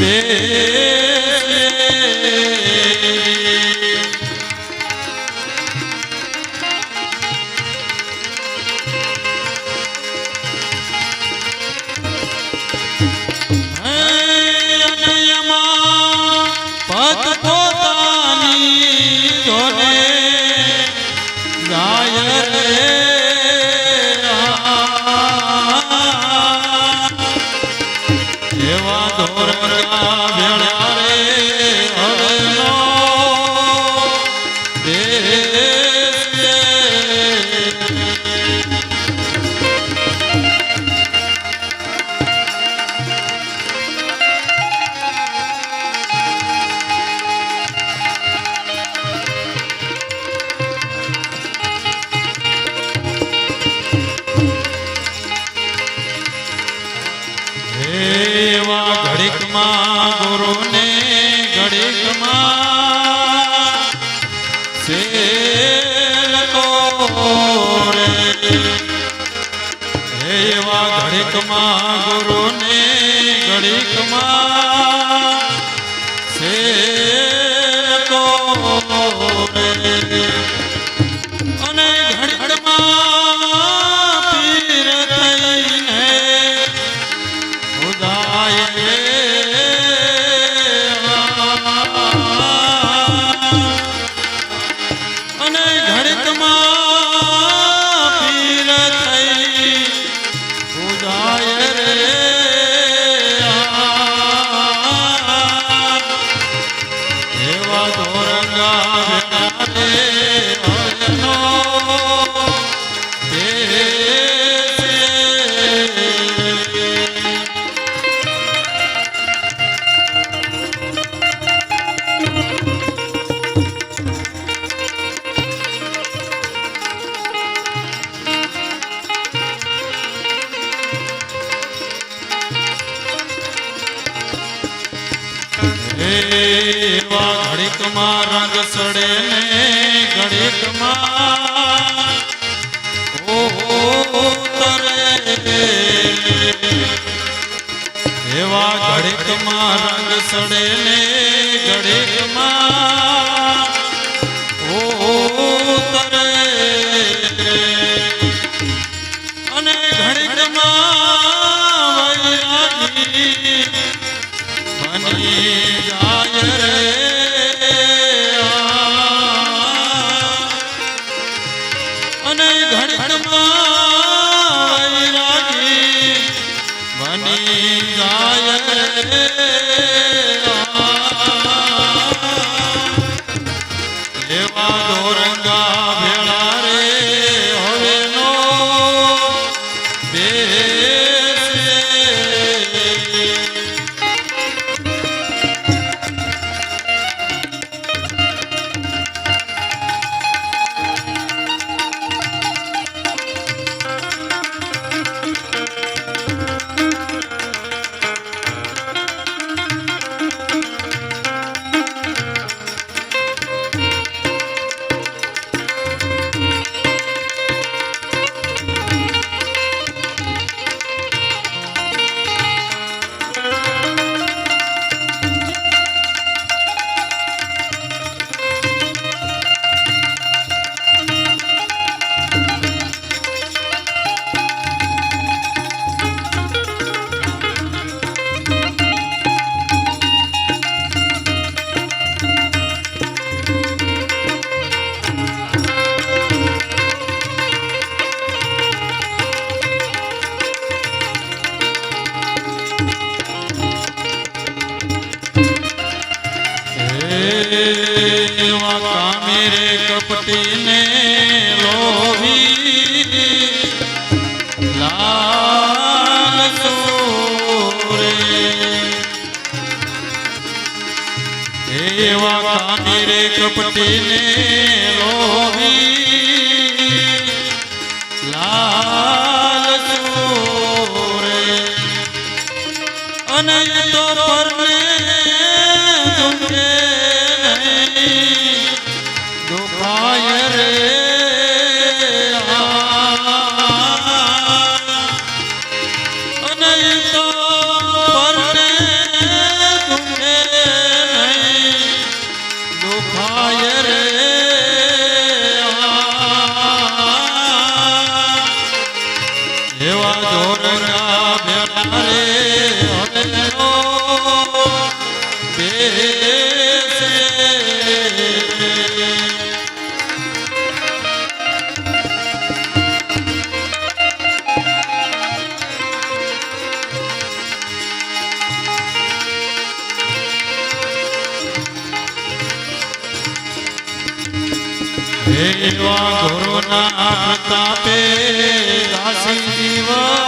Yeah. ઘડીકમાં ગુરુને ઘડીકમાં સેલ કોરે એવા ઘડીકમાં ગુરુને ઘડીકમાં એવા ઘડીકમાં રંગ સડે ને ઘડીકમાં ઓહો તરે એવા ઘડીકમાં રંગ સડે ને ઘડીકમાં એવા કામેરે કપટીને લોભી લાલ સોરે. એવા કામેરે કપટીને લોભી એવા ગુરુના પ્રતાપે દાસી જીવન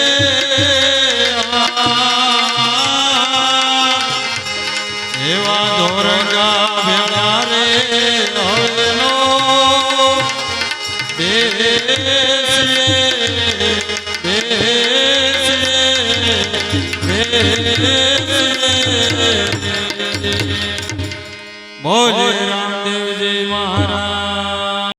મોરે રામદેવજી મહારાજ.